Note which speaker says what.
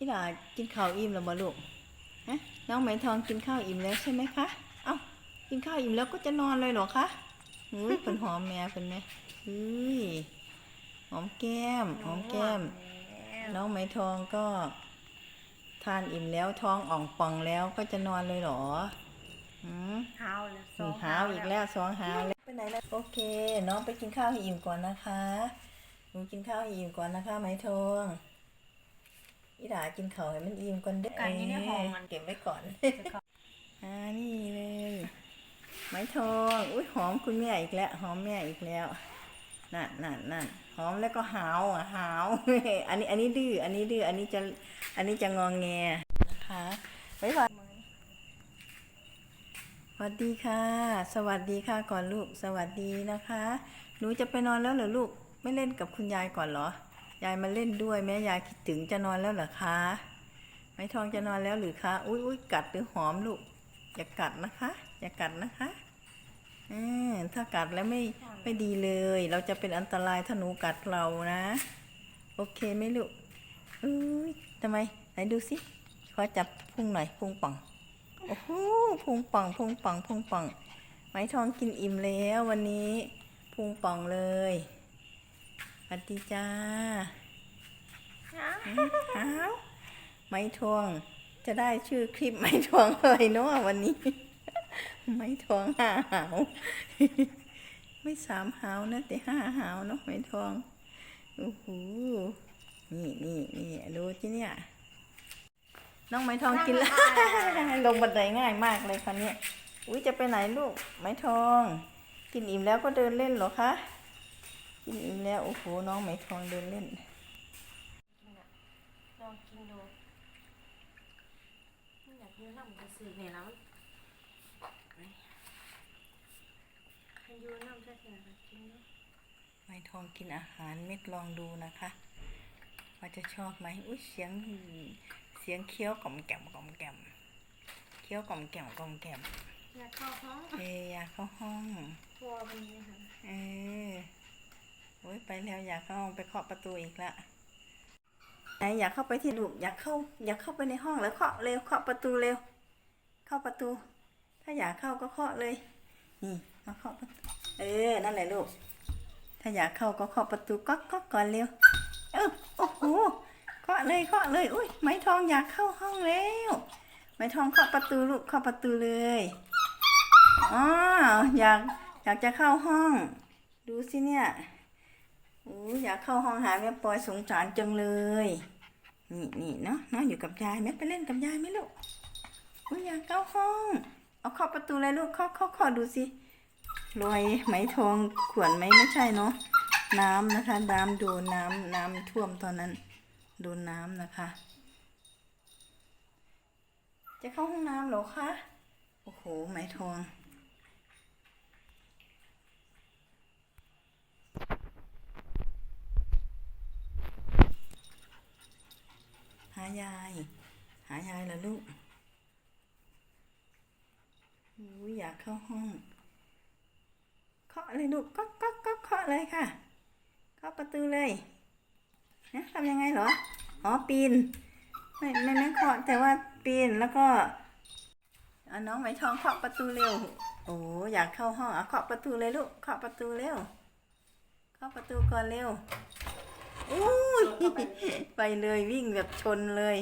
Speaker 1: พี่ดากินข้าวอิ่มแล้วบ่ลูกฮะน้องไหมทองกินข้าวอิ่มแล้วใช่ไหมคะ เอ้ากินข้าวอิ่มแล้วก็จะนอนเลยเหรอคะอุ้ยเพิ่นหอมแม่เพิ่นไหมอุ้ยหอมแก้มหอมแก้ม น้องไหมทองก็ ทานอิ่มแล้วท้องอ่องป่องแล้วก็จะนอนเลยเหรอหืม
Speaker 2: หาวเลย
Speaker 1: หนึ่งหาวอีกแล้วสองหาวแล้วไปไหนแล้วโอเค น้องไปกินข้าวให้อิ่มก่อนนะคะหนูกินข้าวให้อิ่มก่อนนะคะไหมทอง อีดากินข้าวให้มันอิ่มก่อนเด้อ
Speaker 2: ไก่นี่ในห้องมัน
Speaker 1: เก็บไว้ก่อนอ่านี่เลยไหมทองอุ้ยหอมคุณแม่อีกแล้วหอมแม่อีกแล้วนั่นนั่นนั่นหอมแล้วก็หาวอะหาวอันนี้อันนี้ดื้ออันนี้ดื้ออันนี้จะอันนี้จะงองแงนะคะไว้ก่อนสวัสดีค่ะ สวัสดีค่ะก่อนลูกสวัสดีนะคะ หนูจะไปนอนแล้วเหรอลูกไม่เล่นกับคุณยายก่อนเหรอ ยายมาเล่นด้วยแม่ยายคิดถึงจะนอนแล้วเหรอคะไม้ทองจะนอนแล้วหรือคะอุ้ยอุ้ยกัดหรือหอมลูกอย่ากัดนะคะ อย่ากัดนะคะอถ้ากัดแล้วไม่ไม่ดีเลย เราจะเป็นอันตรายถ้าหนูกัดเรานะ โอเคไหมลูกอุ้ยทำไมไหนดูสิขอจับพุงหน่อยพุงป่องโอ้โหพุงป่องพุงป่องพุงป่องไม้ทองกินอิ่มแล้ววันนี้พุงป่องเลย วัสดีจ้าอ้าวไม้ทองจะได้ชื่อคลิปไม้ทองอะไรเนาะวันนี้ ไม้ทองห้าหาว ไม่สามหาวนะแต่ห้าหาวเนาะไม้ทองโอ้โหนี่นี่นี่ดูที่เนี่ย น้องไม้ทองกินแล้วลงบันไดง่ายมากเลยคันนี้อุ้ยจะไปไหนลูก ไม้ทอง กินอิ่มแล้วก็เดินเล่นเหรอคะ กินอิ่มแล้ว โอ้โห น้องไม้ทองเดินเล่น
Speaker 2: ลองกินดูไม่อยากยืนน้ำกระสือเนี่ยแล้วให้ยืนน้ำจะเห็นอะไรกินดู
Speaker 1: ไม้ทองกินอาหารเม็ดลองดูนะคะ ว่าจะชอบไหมอุ้ยเสียงเสียงเคี้ยวกล่อมแก่มกล่อมแก่มเคี้ยวกล่อมแก่มกล่อมแก่ม
Speaker 2: อยากเข้าห้อง
Speaker 1: เอยอยากเข้าห้อง
Speaker 2: ทัวร์วันนี้ค่ะ
Speaker 1: เออโอ้ยไป แล้วอยากเข้าห้องไปเคาะประตูอีกละไหนอยากเข้าไปที่ลูกอยากเข้า อยากเข้าไปในห้องแล้วเคาะเร็วเคาะประตูเร็ว เข้าประตู ถ้าอยากเข้าก็เคาะเลย นี่มาเคาะประตูเออนั่นแหละลูก ถ้าอยากเข้าก็เคาะประตูก๊อกก๊อกก่อนเร็ว เออโอ้โหเคาะเลยเคาะเลยอุ้ยไม้ทองอยากเข้าห้องแล้วไม้ทองเคาะประตูลูกเคาะประตูเลยอ๋ออยากอยากจะเข้าห้อง ดูสิเนี่ย อ้อยากเข้าห้องหาแม่ปอยสงสารจังเลย นี่นี่เนาะเนาะอยู่กับยายแม่ไปเล่นกับยายไหมลูกอุ้ยอยากเข้าห้อง เอาเคาประตูเลยลูกเคาะเคาะเคาดูสิรอยไหมทองขวนไหมไม่ใช่เนาะน้ำนะคะน้ำโดนน้ำน้ำท่วมตอนนั้น โดนน้ำนะคะ จะเข้าห้องน้ำเหรอคะโอ้โหไหมทอง หายาย หายายแล้วลูกอุ้ยอยากเข้าห้อง เคาะเลยลูกก็ก็ก็เคาะเลยค่ะ เคาะประตูเลยนะทำยังไงเหรอ อ๋อปีน ไม่ไม่ไม่เคาะแต่ว่าปีนแล้วก็เอาน้องไหมทองเคาะประตูเร็ว โอ้อยากเข้าห้องเอาเคาะประตูเลยลูก เคาะประตูเร็ว เคาะประตูก่อนเร็ว อู้ยไปเลยวิ่งแบบชนเลย